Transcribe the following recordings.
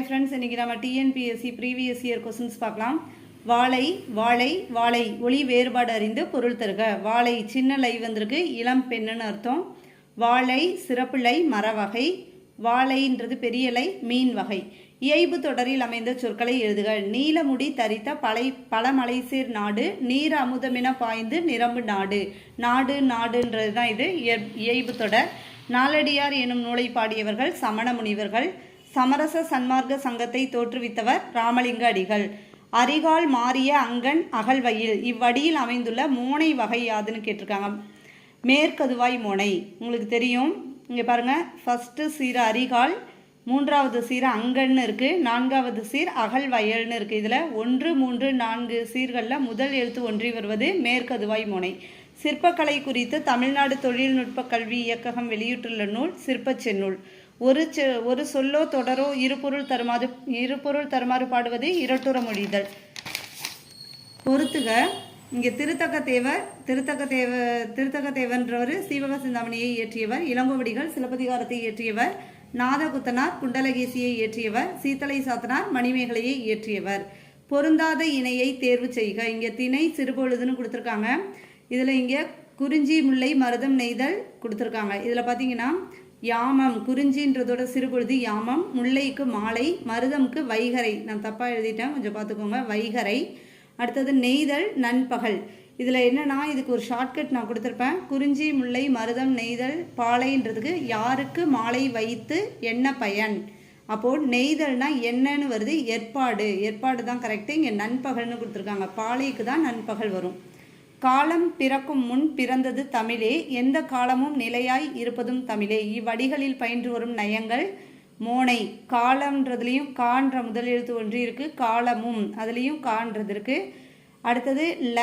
Hi friends இன்றைக்கி நம்ம TNPSC previous year questions பார்க்கலாம். வாழை வாழை வாழை ஒளி வேறுபாடு அறிந்து பொருள் தருக. வாழை சின்ன லை வந்திருக்கு இளம் பெண்ணுன்னு அர்த்தம். வாழை சிறப்பிழை மரவகை வாழைன்றது பெரிய லை மீன் வகை. இயைபு தொடரில் அமைந்த சொற்களை எழுதுக. நீலமுடி தரித்த பலை பழமலைசீர் நாடு நீர் அமுதமென பாய்ந்து நிரம்பு நாடு. நாடு நாடுன்றது தான் இது இயற்- இயைபு தொடர். நாலடியார் எனும் நூலை பாடியவர்கள் சமண முனிவர்கள். சமரச சன்மார்க்க சங்கத்தை தோற்றுவித்தவர் ராமலிங்க அடிகள் அரிகால் மாறிய அங்கன் அகழ்வையில் இவ்வடியில் அமைந்துள்ள மோனை வகை யாதுன்னு கேட்டிருக்காங்க. மேற்கதுவாய் மோனை. உங்களுக்கு தெரியும். இங்கே பாருங்க. ஃபஸ்ட்டு சீர அரிகால் மூன்றாவது சீர் அங்கன்னு இருக்குது நான்காவது சீர் அகல் வயல்னு இருக்குது இதில் ஒன்று மூன்று நான்கு சீர்களில் முதல் எழுத்து ஒன்றி வருவது மேற்கதுவாய் முனை. சிற்பக்கலை குறித்து தமிழ்நாடு தொழில்நுட்ப கல்வி இயக்ககம் வெளியிட்டுள்ள நூல் சிற்பச் செந்நூல். ஒரு செ ஒரு சொல்லோ தொடரோ இருபொருள் தருமாறு இருபொருள் தருமாறு பாடுவது இரட்டுற மொழிதல். பொறுத்துக இங்கே திருத்தக்க தேவர் திருத்தக்க தேவ திருத்தக்க தேவன்றவர் சீவக சிந்தாமணியை இயற்றியவர் இளங்கோவடிகள் சிலப்பதிகாரத்தை இயற்றியவர் நாதகுத்தனார் குண்டலகேசியை இயற்றியவர் சீத்தலை சாத்தனார் மணிமேகலையை இயற்றியவர். பொருந்தாத இணையை தேர்வு செய்க. இங்கே திணை சிறுபொழுதுன்னு கொடுத்துருக்காங்க. இதில் இங்கே குறிஞ்சி முல்லை மருதம் நெய்தல் கொடுத்துருக்காங்க. இதில் பார்த்தீங்கன்னா யாமம் குறிஞ்சின்றதோட சிறுபொழுது யாமம் முல்லைக்கு மாலை மருதம்க்கு வைகரை. நான் தப்பாக எழுதிட்டேன் கொஞ்சம் பார்த்துக்கோங்க. வைகரை. அடுத்தது நெய்தல் நண்பகல். இதில் என்னென்னா இதுக்கு ஒரு ஷார்ட்கட் நான் கொடுத்துருப்பேன். குறிஞ்சி முல்லை மருதம் நெய்தல் பாலைன்றதுக்கு யாருக்கு மாலை வைத்து என்ன பயன்? அப்போது நெய்தல்னா என்னன்னு வருது ஏற்பாடு. ஏற்பாடு தான் கரெக்டு இங்கே நண்பகல்னு கொடுத்துருக்காங்க. பாலைக்கு தான் நண்பகல் வரும். காலம் பிறக்கும் முன் பிறந்தது தமிழே. எந்த காலமும் நிலையாய் இருப்பதும் தமிழே. இவ்வடிகளில் பயின்று வரும் நயங்கள் மோனை. காலம்ன்றதுலேயும் கான்ற முதல் எழுத்து ஒன்று இருக்குது காலமும் அதுலேயும் கான்றது இருக்குது அடுத்தது ல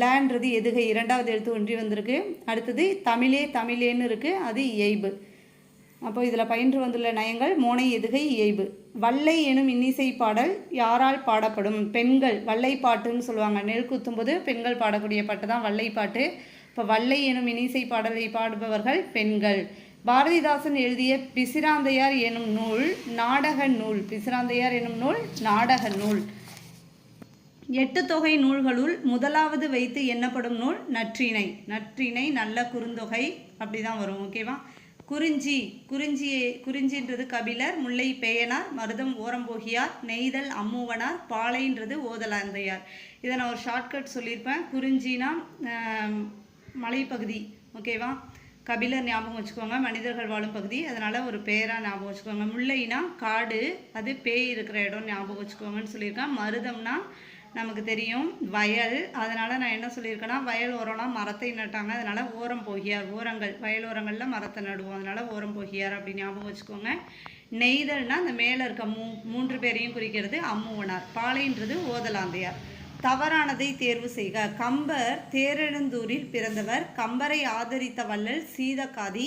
லேன்றது எதுகை. இரண்டாவது எழுத்து ஒன்றி வந்திருக்கு. அடுத்தது தமிழே தமிழேன்னு இருக்குது அது இயைபு. அப்போ இதில் பயின்று வந்துள்ள நயங்கள் மோனை எதுகை இயைபு. வல்லை எனும் இன்னிசை பாடல் யாரால் பாடப்படும்? பெண்கள் வல்லை பாட்டுன்னு சொல்லுவாங்க. நெல் குத்தும்போது பெண்கள் பாடக்கூடிய பாட்டு தான் வல்லை பாட்டு. இப்போ வல்லை எனும் இன்னிசை பாடலை பாடுபவர்கள் பெண்கள். பாரதிதாசன் எழுதிய பிசிராந்தையார் எனும் நூல் நாடக நூல். பிசிராந்தையார் எனும் நூல் நாடக நூல். எட்டு தொகை நூல்களுள் முதலாவது வைத்து எண்ணப்படும் நூல் நற்றிணை. நற்றிணை நல்ல குறுந்தொகை அப்படி தான் வரும் ஓகேவா குறிஞ்சி குறிஞ்சி குறிஞ்சின்றது கபிலர் முல்லை பேயனார் மருதம் ஓரம்போகியார் நெய்தல் அம்மூவனார் பாலைன்றது ஓதலாந்தையார். இதை நான் ஒரு ஷார்ட்கட் சொல்லியிருப்பேன். குறிஞ்சினா மலைப்பகுதி ஓகேவா கபிலர் ஞாபகம் வச்சுக்கோங்க மனிதர்கள் வாழும் பகுதி. அதனால் ஒரு பேராக ஞாபகம் வச்சுக்கோங்க. முல்லைனா காடு அது பேய் இருக்கிற இடம் ஞாபகம் வச்சுக்கோங்கன்னு சொல்லியிருக்கேன் மருதம்னா நமக்கு தெரியும். வயல் அதனால் நான் என்ன சொல்லியிருக்கேன்னா வயல் ஓரம்லாம் மரத்தை நட்டாங்க. அதனால் ஓரம் போகியார் ஓரங்கள். வயல் ஓரங்களில் மரத்தை நடுவோம். அதனால் ஓரம் போகியார் அப்படி ஞாபகம் வச்சுக்கோங்க. நெய்தல்னா அந்த மேலே இருக்க மூ மூன்று பேரையும் குறிக்கிறது அம்முவனார். பாலைன்றது ஓதலாந்தையார். தவறானதை தேர்வு செய்க. கம்பர் தேரெழுந்தூரில் பிறந்தவர். கம்பரை ஆதரித்த வள்ளல் சீதக்காதி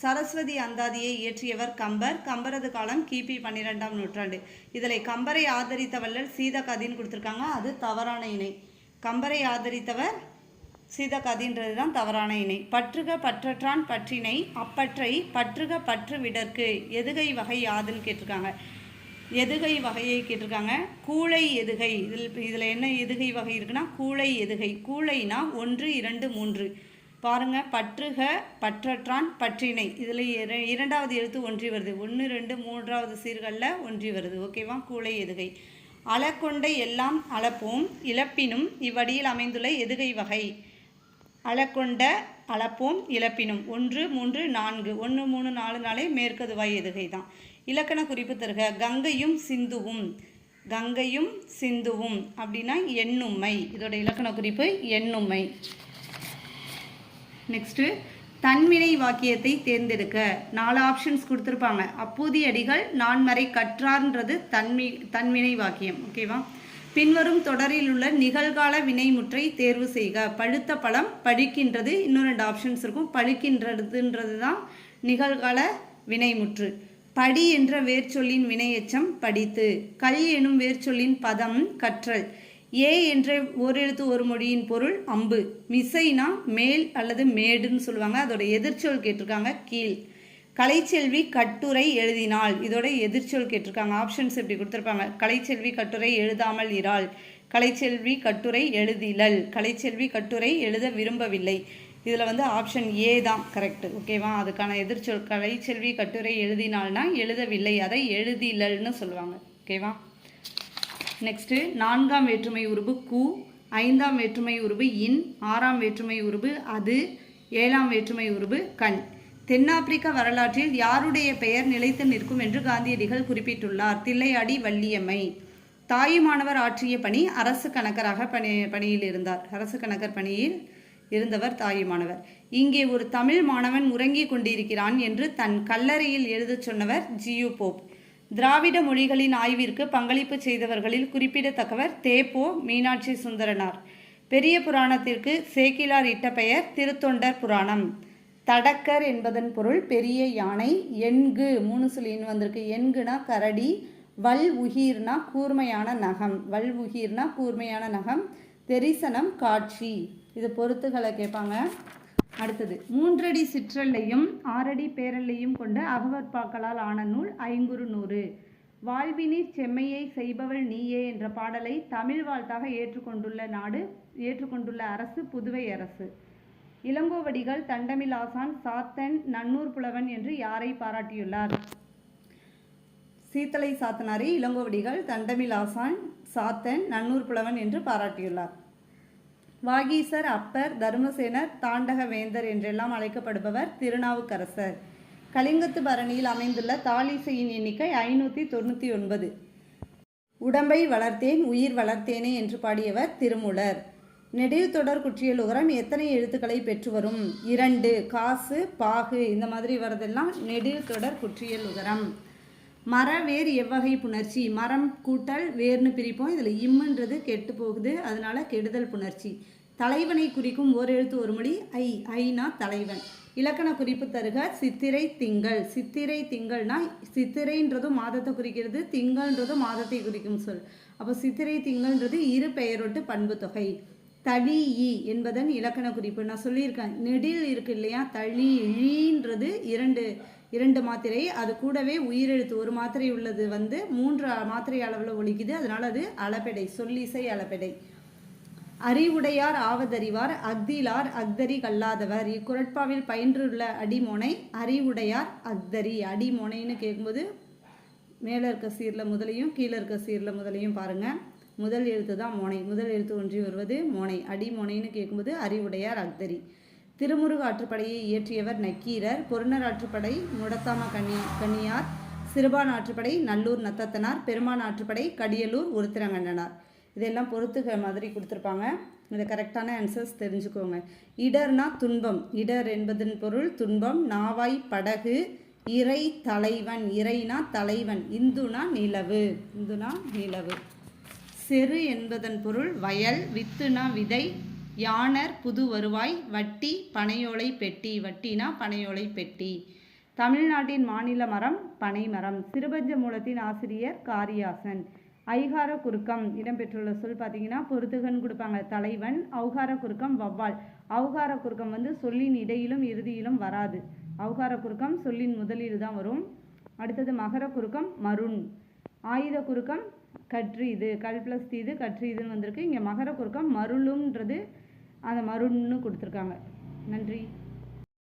சரஸ்வதி அந்தாதியை இயற்றியவர் கம்பர். கம்பரது காலம் கிபி பன்னிரெண்டாம் நூற்றாண்டு. இதில் கம்பரை ஆதரித்த வள்ளல் சீதகாதின்னு கொடுத்துருக்காங்க. அது தவறான இணை. கம்பரை ஆதரித்தவர் சீதகாதின்றது தான் தவறான இணை. பற்றுக பற்றற்றான் பற்றினை அப்பற்றை பற்றுக பற்று விடற்கு. எதுகை வகை யாதுன்னு கேட்டிருக்காங்க. எதுகை வகையை கேட்டிருக்காங்க. கூளை எதுகை. இதில் இதில் என்ன எதுகை வகை இருக்குன்னா கூளை எதுகை. கூளைனா ஒன்று இரண்டு மூன்று. பாருங்க பற்றுக பற்றற்றான் பற்றினை. இதில் இர- இரண்டாவது எழுத்து ஒன்றி வருது. ஒன்று ரெண்டு மூன்றாவது சீர்களில் ஒன்றி வருது. ஓகேவா? கூளை எதுகை. அளக்கொண்ட எல்லாம் அளப்போம். இழப்பினும் இவ்வடியில் அமைந்துள்ள எதுகை வகை. அளக்கொண்ட அளப்போம் இழப்பினும். ஒன்று மூன்று நான்கு. ஒன்று மூணு நாலு நாளே மேற்கதுவாய் எதுகை தான். இலக்கண குறிப்பு தருக. கங்கையும் சிந்துவும். கங்கையும் சிந்துவும். அப்படின்னா எண்ணுமை இதோட இலக்கண குறிப்பு எண்ணுமை நெக்ஸ்ட்டு தன்வினை வாக்கியத்தை தேர்ந்தெடுக்க. நாலு ஆப்ஷன்ஸ் கொடுத்துருப்பாங்க. அப்பூதி அடிகள் நான்மறை கற்றார்ன்றது தன்மி தன்வினை வாக்கியம். ஓகேவா பின்வரும் தொடரில் உள்ள நிகழ்கால வினைமுற்றை தேர்வு செய்க. பழுத்த பழம் பழிக்கின்றது. இன்னும் ரெண்டு ஆப்ஷன்ஸ் இருக்கும். பழிக்கின்றதுன்றது தான் நிகழ்கால வினைமுற்று படி என்ற வேர்ச்சொல்லின் வினையச்சம் படித்து. கல் எனும் வேர்ச்சொல்லின் பதம் கற்றல். ஏ என்ற ஓரெழுத்து ஒரு மொழியின் பொருள் அம்பு. மிசைனா மேல் அல்லது மேடுன்னு சொல்லுவாங்க. அதோட எதிர்ச்சொல் கேட்டிருக்காங்க கீழ். கலைச்செல்வி கட்டுரை எழுதினாள். இதோட எதிர்ச்சொல் கேட்டிருக்காங்க. ஆப்ஷன்ஸ் இப்படி கொடுத்துருப்பாங்க? கலைச்செல்வி கட்டுரை எழுதாமல் இராள். கலைச்செல்வி கட்டுரை எழுதிலல் கலைச்செல்வி கட்டுரை எழுத விரும்பவில்லை. இதில் வந்து ஆப்ஷன் ஏ தான் கரெக்ட் ஓகேவா அதுக்கான எதிர்ச்சொல் கலைச்செல்வி கட்டுரை எழுதினால்னா எழுதவில்லை. அதை எழுதிலல்னு சொல்லுவாங்க. ஓகேவா நெக்ஸ்ட்டு நான்காம் வேற்றுமை உருபு கு ஐந்தாம் வேற்றுமை உருபு இன் ஆறாம் வேற்றுமை உருபு அது ஏழாம் வேற்றுமை உருபு கண். தென்னாப்பிரிக்க வரலாற்றில் யாருடைய பெயர் நிலைத்து நிற்கும் என்று காந்தியடிகள் குறிப்பிட்டுள்ளார். தில்லையாடி வள்ளியம்மை. தாயுமானவர் ஆற்றிய பணி அரசு கணக்கராக பணி பணியில் இருந்தார். அரசு கணக்கர் பணியில் இருந்தவர் தாயுமானவர் இங்கே ஒரு தமிழ் மாணவன் உறங்கிக் கொண்டிருக்கிறான் என்று தன் கல்லறையில் எழுதச் சொன்னவர் ஜியு போப். திராவிட மொழிகளின் ஆய்விற்கு பங்களிப்பு செய்தவர்களில் குறிப்பிடத்தக்கவர் தேப்போ மீனாட்சி சுந்தரனார். பெரிய புராணத்திற்கு சேக்கிலார் இட்ட பெயர் திருத்தொண்டர் புராணம். தடக்கர் என்பதன் பொருள் பெரிய யானை எண்கு மூணு சொல்லின்னு வந்திருக்கு. எண்குனா கரடி வல் உகிர்னா கூர்மையான நகம். வல் உகிர்னா கூர்மையான நகம். தெரிசனம் காட்சி. இது பொறுத்துகளை கேட்பாங்க. அடுத்தது மூன்றடி சிற்றல்லையும் ஆறடி பேரல்லையும் கொண்ட அகவற்பாக்களால் ஆன நூல் ஐங்குறு நூறு. வாழ்வினிற் செம்மையை செய்பவள் நீயே என்ற பாடலை தமிழ் வாழ்த்தாக ஏற்றுக்கொண்டுள்ள நாடு ஏற்றுக்கொண்டுள்ள அரசு புதுவை அரசு. இளங்கோவடிகள் தண்டமில் ஆசான் சாத்தன் நன்னூர் புலவன் என்று யாரை பாராட்டியுள்ளார்? சீத்தலை சாத்தனாரை இளங்கோவடிகள் தண்டமில் ஆசான் சாத்தன் நன்னூர் புலவன் என்று பாராட்டியுள்ளார். வாகீசர் அப்பர் தர்மசேனர் தாண்டக வேந்தர் என்றெல்லாம் அழைக்கப்படுபவர் திருநாவுக்கரசர். கலிங்கத்து பரணியில் அமைந்துள்ள தாலிசையின் எண்ணிக்கை ஐநூற்றி தொண்ணூற்றி ஒன்பது. உடம்பை வளர்த்தேன் உயிர் வளர்த்தேனே என்று பாடியவர் திருமூலர். நெடிவு தொடர் குற்றியல் உகரம் எத்தனை எழுத்துக்களை பெற்று வரும்? இரண்டு காசு பாகு இந்த மாதிரி வரதெல்லாம் நெடிவு தொடர் குற்றியல் உகரம். மர வேர் எவ்வகை புணர்ச்சி? மரம் கூட்டல் வேர்னு பிரிப்போம். இதில் இம்முன்றது கெட்டு போகுது. அதனால கெடுதல் புணர்ச்சி. தலைவனை குறிக்கும் ஓர் எழுத்து ஒரு மொழி ஐ. ஐனா தலைவன். இலக்கண குறிப்பு தருக சித்திரை திங்கள். சித்திரை திங்கள்னா சித்திரைன்றதும் மாதத்தை குறிக்கிறது திங்கள்ன்றதும் மாதத்தை குறிக்கும் சொல். அப்போ சித்திரை திங்கள்ன்றது இரு பெயரொட்டு பண்பு தொகை. தளி ஈ என்பதன் இலக்கண குறிப்பு. நான் சொல்லியிருக்கேன் நெடில் இருக்கு இல்லையா? தளி ஈன்றது இரண்டு இரண்டு மாத்திரை அது கூடவே உயிரெழுத்து ஒரு மாத்திரை உள்ளது வந்து மூன்று மாத்திரை அளவில் ஒழிக்குது அதனால அது அளபெடை சொல்லிசை அளபெடை அறிவுடையார் ஆவதறிவார் அக்திலார் அக்தரி கல்லாதவர். இக்குரட்பாவில் பயின்றுள்ள அடிமோனை அறிவுடையார் அக்தரி அடிமோனைன்னு கேட்கும்போது மேலே இருக்க சீரில் முதலையும் கீழே இருக்க சீரில் முதலையும் பாருங்கள் முதல் எழுத்து தான் மோனை. முதல் எழுத்து ஒன்றி வருவது மோனை. அடிமோனைன்னு கேட்கும்போது அறிவுடையார் அக்தரி திருமுருக ஆற்றுப்படையை இயற்றியவர் நக்கீரர் பொருணர் ஆற்றுப்படை முடத்தாம கன்னி கன்னியார் சிறுபான் ஆற்றுப்படை நல்லூர் நத்தத்தனார் பெருமான் ஆற்றுப்படை கடியலூர் உருத்திரங்கண்ணனார். இதெல்லாம் பொறுத்துக மாதிரி கொடுத்துருப்பாங்க. இதை கரெக்டான ஆன்சர்ஸ் தெரிஞ்சுக்கோங்க. இடர்னா துன்பம். இடர் என்பதன் பொருள் துன்பம். நாவாய் படகு இறை தலைவன். இறைனா தலைவன். இந்துனா நிலவு. இந்துனா நிலவு. செரு என்பதன் பொருள் வயல். வித்துனா விதை. யானர் புது வருவாய் வட்டி பனையோலை பெட்டி வட்டினா பனையோலை பெட்டி. தமிழ்நாட்டின் மாநில மரம் பனைமரம் சிறுபஞ்ச மூலத்தின் ஆசிரியர் காரியாசன். ஐகார குறுக்கம் இடம்பெற்றுள்ள சொல் பார்த்தீங்கன்னா பொருத்துகன் கொடுப்பாங்க. தலைவன் அவுகார குறுக்கம் வவ்வால் அவுகார குறுக்கம் வந்து சொல்லின் இடையிலும் இறுதியிலும் வராது. அவுகார குறுக்கம் சொல்லின் முதலில் தான் வரும். அடுத்தது மகர குறுக்கம் மருண். ஆயுத குறுக்கம் இது. கல் ப்ளஸ் தீது கற்றீதுன்னு வந்திருக்கு. இங்கே மகர குறுக்கம் மருளுன்றது அந்த மருன்னு கொடுத்துருக்காங்க. நன்றி.